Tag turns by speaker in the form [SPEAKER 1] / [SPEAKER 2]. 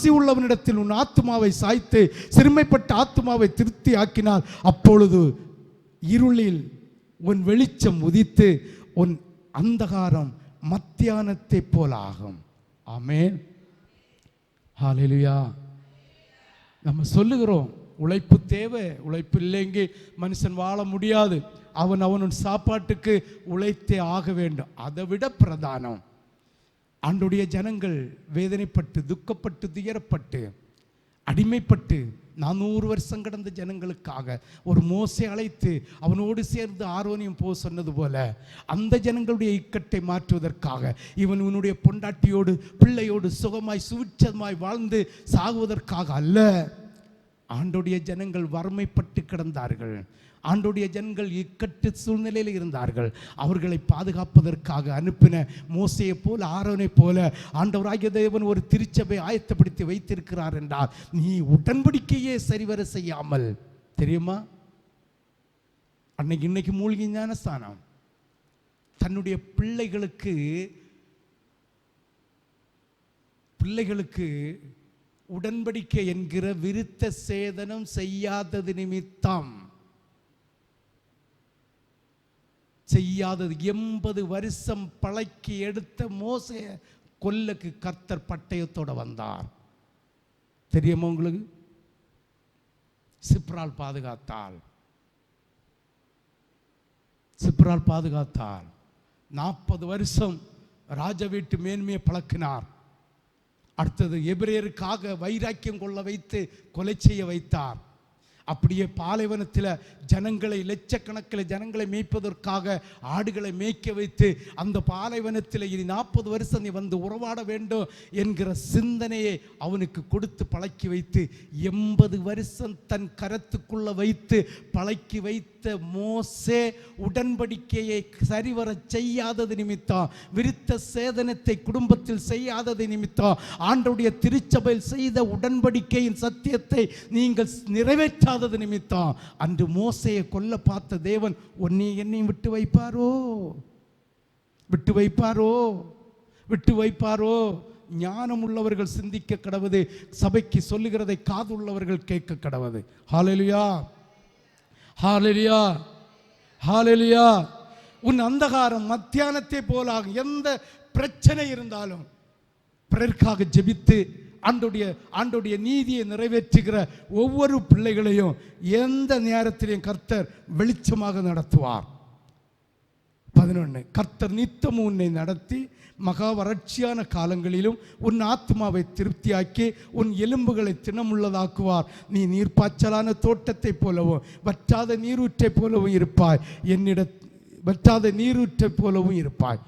[SPEAKER 1] பசி உள்ளவனிடத்தில் உன் ஆத்துமாவை சாய்த்து சிறுமைப்பட்ட ஆத்துமாவை திருப்தி ஆக்கினால் அப்பொழுது இருளில் உன் வெளிச்சம் உதித்து உன் அந்தகாரம் மத்தியானத்தைப் போல ஆகும். ஆமென். ஹalleluya. நம்ம சொல்லுகிறோம் உழைப்பு தேவை உழைப்பு இல்லைங்க மனுஷன் வாழ முடியாது. அவன் அவன் சாப்பாட்டுக்கு உழைத்தே ஆக வேண்டும். அதை விட பிரதானம். ஆண்டுடைய ஜனங்கள் வேதனைப்பட்டு துக்கப்பட்டு துயரப்பட்டு அடிமைப்பட்டு நானூறு வருஷம் கடந்த ஜனங்களுக்காக ஒரு மோசை அழைத்து அவனோடு சேர்ந்து ஆர்வனையும் போ சொன்னது போல அந்த ஜனங்களுடைய இக்கட்டை மாற்றுவதற்காக இவன் இவனுடைய பொண்டாட்டியோடு பிள்ளையோடு சுகமாய் சுவிட்சமாய் வாழ்ந்து சாகுவதற்காக அல்ல. ஆண்டுடைய ஜனங்கள் வறுமைப்பட்டு கிடந்தார்கள். ஆண்டுடைய ஜனங்கள் இக்கட்டு சூழ்நிலையில் இருந்தார்கள். அவர்களை பாதுகாப்பதற்காக அனுப்பின மோசையை போல ஆரோனை போல ஆண்டவராகிய தேவன் ஒரு திருச்சபை ஆயத்தப்படுத்தி வைத்திருக்கிறார் என்றால் நீ உடன்படிக்கையே சரிவர செய்யாமல். தெரியுமா? அன்னைக்கு இன்னைக்கு மூழ்கி ஞானஸ்தானம். தன்னுடைய பிள்ளைகளுக்கு பிள்ளைகளுக்கு உடன்படிக்கை என்கிற விருத்த சேதனம் செய்யாதது நிமித்தம். செய்யாதது எண்பது வருஷம் பழக்கி எடுத்த மோசைய கொல்லக்கு கர்த்தர் பட்டயத்தோட வந்தார். தெரியுமா உங்களுக்கு? சிப்ரால் பாதுகாத்தாள் சிப்ரால் பாதுகாத்தாள் நாற்பது வருஷம் ராஜ வீட்டு மேன்மையை பழக்கினார். அடுத்தது எபிரேயருக்காக வைராக்கியம் கொள்ள வைத்து கொலை செய்ய வைத்தார். அப்படியே பாலைவனத்தில் ஜனங்களை லட்சக்கணக்கில் ஜனங்களை மேய்ப்பதற்காக ஆடுகளை மேய்க்க வைத்து அந்த பாலைவனத்தில் இனி நாற்பது வருஷம் நீ வந்து உறவாட வேண்டும் என்கிற சிந்தனையை அவனுக்கு கொடுத்து பழக்கி வைத்து எண்பது வருஷம் தன் கரத்துக்குள்ளே வைத்து பழக்கி வைத்து மோசே உடன்படிக்கையை சரிவர செய்யாதது நிமித்தம் விருத்த சேதனத்தை குடும்பத்தில் செய்யாதது நிமித்தம் ஆண்டவுடைய திருச்சபையில் செய்த உடன்படிக்கையின் சத்தியத்தை நீங்கள் நிறைவேற்றாதது நிமித்தம். அன்று மோசையை கொல்ல பார்த்த தேவன் உன்னை என்னையும் விட்டு வைப்பாரோ? விட்டு வைப்பாரோ? விட்டு வைப்பாரோ? ஞானம் உள்ளவர்கள் சிந்திக்க கடவுது. சபைக்கு சொல்லுகிறதை காதுள்ளவர்கள் கேட்க கடவுது. ஹalleluya. ஹாலெலியா ஹாலெலியா உன் அந்தகாரம் மத்தியானத்தை போலாகும் எந்த பிரச்சனை இருந்தாலும் பிறர்க்காக ஜெபித்து ஆண்டுடைய ஆண்டுடைய நீதியை நிறைவேற்றுகிற ஒவ்வொரு பிள்ளைகளையும் எந்த நேரத்திலையும் கர்த்தர் வெளிச்சமாக நடத்துவார். பதினொன்று கர்த்தர் நித்தமும் உன்னை நடத்தி மகா வறட்சியான காலங்களிலும் உன் ஆத்மாவை திருப்தியாக்கி உன் எலும்புகளை தினமுள்ளதாக்குவார். நீ நீர்ப்பாய்ச்சலான தோட்டத்தைப் போலவும் வற்றாத நீரூற்றைப் போலவும் இருப்பாய். என்னிட வற்றாத நீரூற்றைப் போலவும் இருப்பாய்.